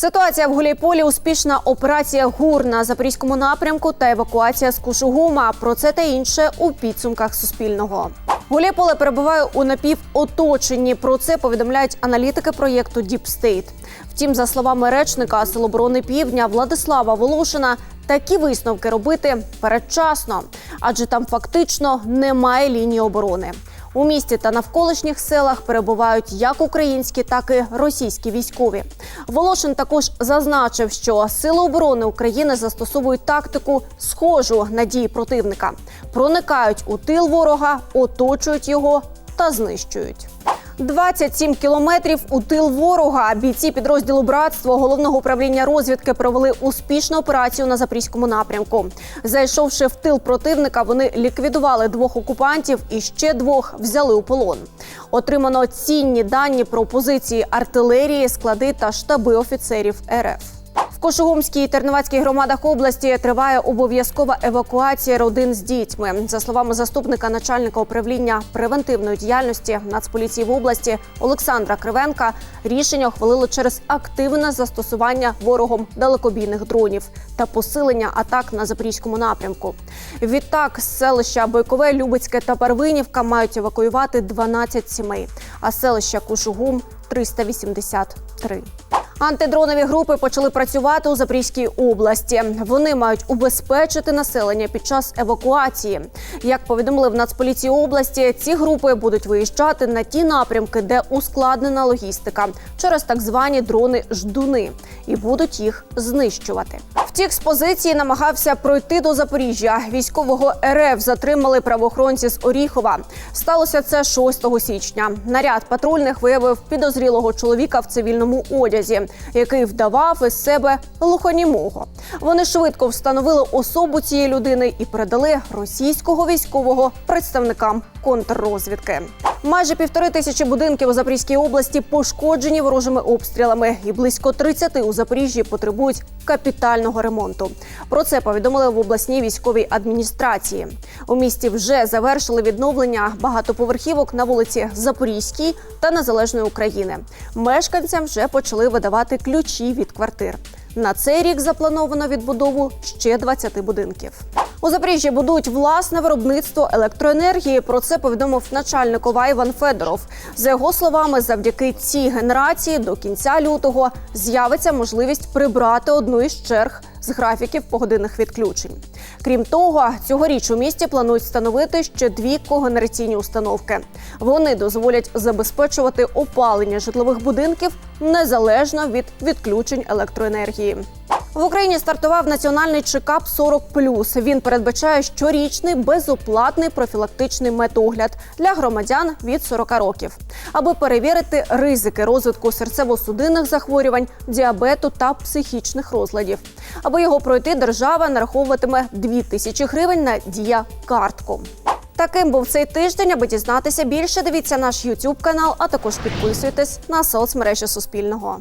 Ситуація в Гуляйполі успішна операція ГУР на запорізькому напрямку та евакуація з Кушугума. Про це та інше у підсумках Суспільного. Гуляйполе перебуває у напівоточенні. Про це повідомляють аналітики проєкту State. Втім, за словами речника Сил оборони Півдня Владислава Волошина, такі висновки робити передчасно, адже там фактично немає лінії оборони. У місті та навколишніх селах перебувають як українські, так і російські військові. Волошин також зазначив, що сили оборони України застосовують тактику схожу на дії противника, проникають у тил ворога, оточують його та знищують. 27 кілометрів у тил ворога. Бійці підрозділу братство головного управління розвідки провели успішну операцію на запорізькому напрямку. Зайшовши в тил противника, вони ліквідували двох окупантів і ще двох взяли у полон. Отримано цінні дані про позиції артилерії, склади та штаби офіцерів РФ. Кошугумській і Тернувацькій громадах області триває обов'язкова евакуація родин з дітьми. За словами заступника начальника управління превентивної діяльності Нацполіції в області Олександра Кривенка, рішення ухвалило через активне застосування ворогом далекобійних дронів та посилення атак на запорізькому напрямку. Відтак з селища Бойкове, Любецьке та Парвинівка мають евакуювати 12 сімей, а з селища Кушугум 383. Антидронові групи почали працювати у Запорізькій області. Вони мають убезпечити населення під час евакуації. Як повідомили в Нацполіції області, ці групи будуть виїжджати на ті напрямки, де ускладнена логістика через так звані дрони ждуни, і будуть їх знищувати. Втік з позиції намагався пройти до Запоріжжя. Військового РФ затримали правоохоронці з Оріхова. Сталося це 6 січня. Наряд патрульних виявив підозрілого чоловіка в цивільному одязі, який вдавав із себе глухонімого. Вони швидко встановили особу цієї людини і передали російського військового представникам контррозвідки. Майже півтори тисячі будинків у Запорізькій області пошкоджені ворожими обстрілами, і близько 30 у Запоріжжі потребують капітального ремонту. Про це повідомили в обласній військовій адміністрації. У місті вже завершили відновлення багатоповерхівок на вулиці Запорізькій та Незалежної України. Мешканцям вже почали видавати ключі від квартир. На цей рік заплановано відбудову ще 20 будинків. У Запоріжжі будують власне виробництво електроенергії. Про це повідомив начальник ОВА Іван Федоров. За його словами, завдяки цій генерації до кінця лютого з'явиться можливість прибрати одну із черг з графіків погодинних відключень. Крім того, цьогоріч у місті планують встановити ще дві когенераційні установки. Вони дозволять забезпечувати опалення житлових будинків незалежно від відключень електроенергії. В Україні стартував національний чекап 40+. Він передбачає щорічний безоплатний профілактичний медогляд для громадян від 40 років, аби перевірити ризики розвитку серцево-судинних захворювань, діабету та психічних розладів. Аби його пройти, держава нараховуватиме 2 тисячі гривень на дія картку. Таким був цей тиждень. Аби дізнатися більше, дивіться наш YouTube канал, а також підписуйтесь на соцмережі Суспільного.